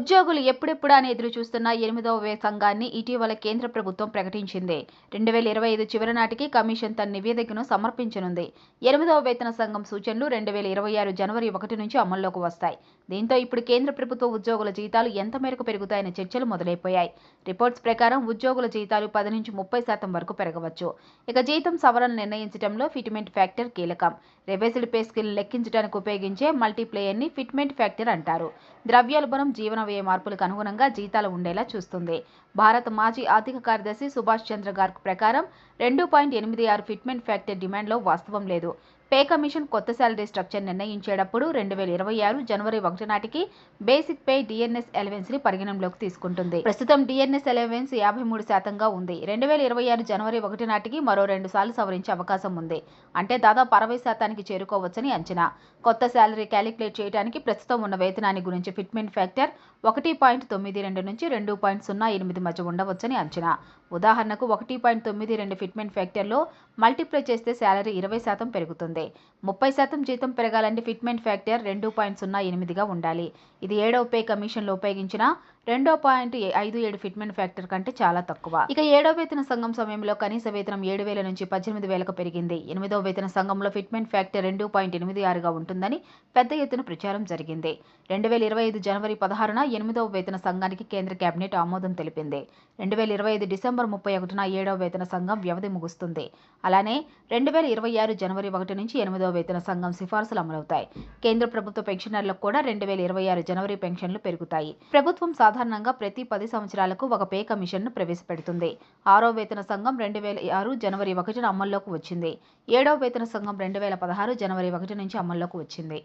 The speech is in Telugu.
ఉద్యోగులు ఎప్పుడెప్పుడు అని ఎదురు చూస్తున్న ఎనిమిదవ వే సంఘాన్ని ఇటీవల కేంద్ర ప్రభుత్వం ప్రకటించింది. రెండు వేల ఇరవై ఐదు చివరి నాటికి కమిషన్ తన నివేదికను సమర్పించనుంది. ఎనిమిదవ వేతన సంఘం సూచనలు రెండు వేల ఇరవై ఆరు జనవరి ఒకటి నుంచి అమల్లోకి వస్తాయి. దీంతో ఇప్పుడు కేంద్ర ప్రభుత్వ ఉద్యోగుల జీతాలు ఎంత మేరకు పెరుగుతాయనే చర్చలు మొదలైపోయాయి. రిపోర్ట్స్ ప్రకారం ఉద్యోగుల జీతాలు పది నుంచి ముప్పై శాతం వరకు పెరగవచ్చు. ఇక జీతం సవరణ నిర్ణయించడంలో ఫిట్మెంట్ ఫ్యాక్టర్ కీలకం. రెవెసిడ్ పే స్కిల్ లెక్కించడానికి ఉపయోగించే మల్టీప్లేయర్ని ఫిట్మెంట్ ఫ్యాక్టర్ అంటారు. ద్రవ్యోల్బణం జీవన వ్యయ మార్పులకు అనుగుణంగా జీతాలు ఉండేలా చూస్తుంది. భారత మాజీ ఆర్థిక కార్యదర్శి సుభాష్ చంద్ర గార్గ్ ప్రకారం రెండు పాయింట్ ఎనిమిది ఆరు ఫిట్మెంట్ ఫ్యాక్టర్ డిమాండ్లో వాస్తవం లేదు. పే కమిషన్ కొత్త శాలరీ స్ట్రక్చర్ నిర్ణయించేటప్పుడు రెండు వేల ఇరవై ఆరు జనవరి ఒకటి నాటికి బేసిక్ పే డిఎన్ఎస్ ఎలవెన్స్ని పరిగణనలోకి తీసుకుంటుంది. ప్రస్తుతం డిఎన్ఎస్ ఎలవెన్స్ యాభై మూడు శాతంగా ఉంది. రెండు వేల ఇరవై ఆరు జనవరి ఒకటి నాటికి మరో రెండు సార్లు సవరించే అవకాశం ఉంది. అంటే దాదాపు అరవై శాతానికి చేరుకోవచ్చని అంచనా. కొత్త శాలరీ క్యాలిక్యులేట్ చేయడానికి ప్రస్తుతం ఉన్న వేతనాన్ని గురించి ఫిట్మెంట్ ఫ్యాక్టర్ ఒకటి పాయింట్ తొమ్మిది రెండు నుంచి రెండు పాయింట్ సున్నా ఎనిమిది మధ్య ఉండవచ్చని అంచనా. ఉదాహరణకు ఒకటి పాయింట్ తొమ్మిది రెండు ఫిట్మెంట్ ఫ్యాక్టర్లో మల్టిప్లై చేస్తే శాలరీ ఇరవై శాతం పెరుగుతుంది. ముప్పై శాతం జీతం పెరగాలంటే ఫిట్మెంట్ ఫ్యాక్టర్ రెండు పాయింట్ సున్నా ఎనిమిదిగా ఉండాలి. ఇది ఏడవ పే కమిషన్లో ఉపయోగించిన రెండో పాయింట్ ఐదు ఏడు ఫిట్మెంట్ ఫ్యాక్టర్ కంటే చాలా తక్కువ. ఇక ఏడో వేతన సంఘం సమయంలో కనీస వేతనం ఏడు వేల నుంచి పద్దెనిమిది వేలకు పెరిగింది. ఎనిమిదో వేతన సంఘంలో ఫిట్మెంట్ ఫ్యాక్టర్ రెండు పాయింట్ ఎనిమిది ఆరుగా ఉంటుందని పెద్ద ఎత్తున ప్రచారం జరిగింది. రెండు వేల ఇరవై ఐదు జనవరి పదహారున ఎనిమిదవ వేతన సంఘానికి కేంద్ర కేబినెట్ ఆమోదం తెలిపింది. రెండు వేల ఇరవై ఐదు డిసెంబర్ ముప్పై ఒకటిన ఏడవ వేతన సంఘం వ్యవధి ముగుస్తుంది. అలానే రెండు వేల ఇరవై ఆరు జనవరి ఒకటి నుంచి ఎనిమిదవ వేతన సంఘం సిఫార్సులు అమలవుతాయి. కేంద్ర ప్రభుత్వ పెన్షనర్లకు కూడా రెండు వేల ఇరవై ఆరు జనవరి పెన్షన్లు పెరుగుతాయి. ప్రభుత్వం సాధారణంగా ప్రతి పది సంవత్సరాలకు ఒక పే కమిషన్ను ప్రవేశపెడుతుంది. ఆరో వేతన సంఘం రెండు వేల ఆరు జనవరి ఒకటిన అమల్లోకి వచ్చింది. ఏడవ వేతన సంఘం రెండు వేల పదహారు జనవరి ఒకటి నుంచి అమల్లోకి వచ్చింది.